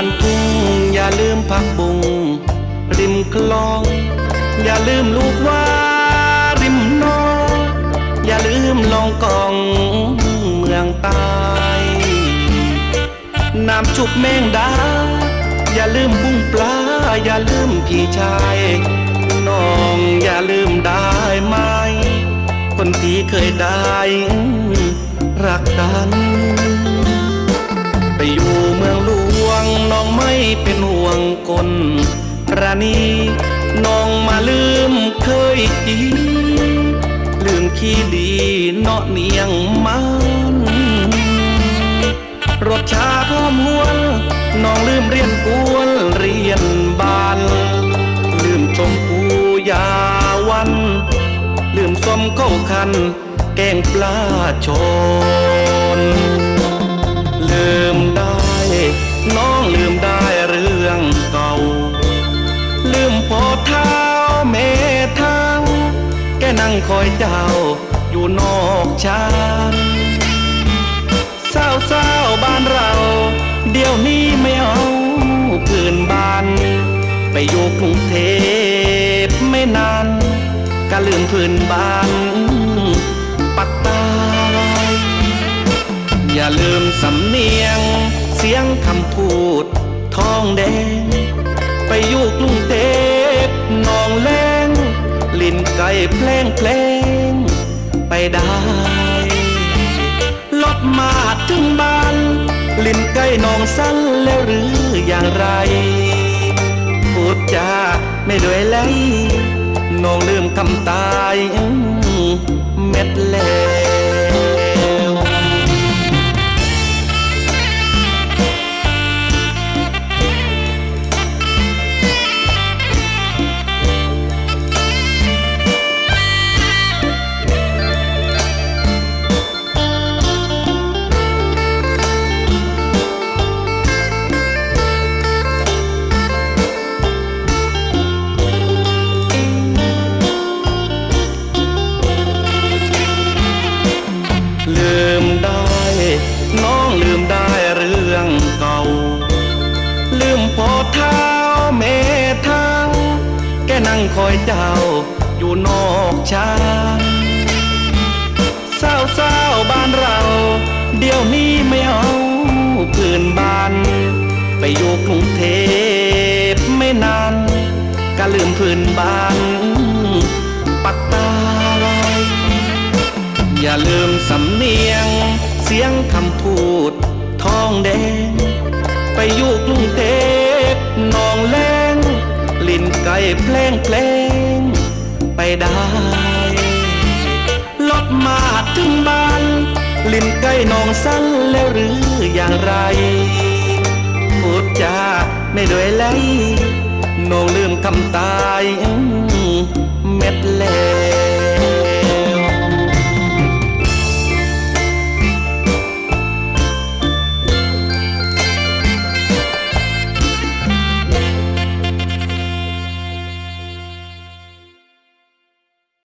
านทุ่งอย่าลืมพักบุงริมคลอง อย่าลืมลูกว่าริมนองอย่าลืมลองกองเมืองใต้น้ำจุบแมงดา อย่าลืมบุ้งปลา อย่าลืมพี่ชายน้องอย่าลืมได้ไหม คนที่เคยได้ รักกัน เป็นห่วงคนรานีน้องมาลืมเคยดีลืมขี้ดีเนาะเนียงมันรถชาพร้อมหวนน้องลืมเรียนกวนเรียนบานลืมชมพูยาวัน ลืมส้มเข้าคัน แกงปลาชนลืม นั่งคอยเจ้าอยู่นอกชานเศร้าเศร้าบ้านเรา เดี๋ยวนี้ไม่เอาพื้นบ้าน ไปอยู่กรุงเทพไม่นานก็ลืมพื้นบ้านปักใตายอย่าลืมสำเนียงเสียงคำพูดทองแดง ไปอยู่กรุงเทพ เพลงเพลงไปได้รถมาถึงบ้าน ลิ้นไก่นองสั้นแล้วหรืออย่างไร พูดจาไม่ด้วยไหลน้องลืมคำตายเม็ดแล้ว อยเจ้าอยู่นอกชานเศร้าเศร้าบ้านเรา เดี๋ยวนี้ไม่เอาพื้นบ้าน ไปอยู่กรุงเทพไม่นานก็ลืมพื้นบ้าน ปักตายอย่าลืมสำเนียง เสียงคำพูดทองแดง ไปอยู่กรุงเทพ ลิ่นไก่เพลงเพลงไปได้รถมาถึงบ้านลิ้นไก่นองสั้นแล้วหรืออย่างไร พูดจาไม่ด้วยไหลน้องลืมคำตายเม็ดแล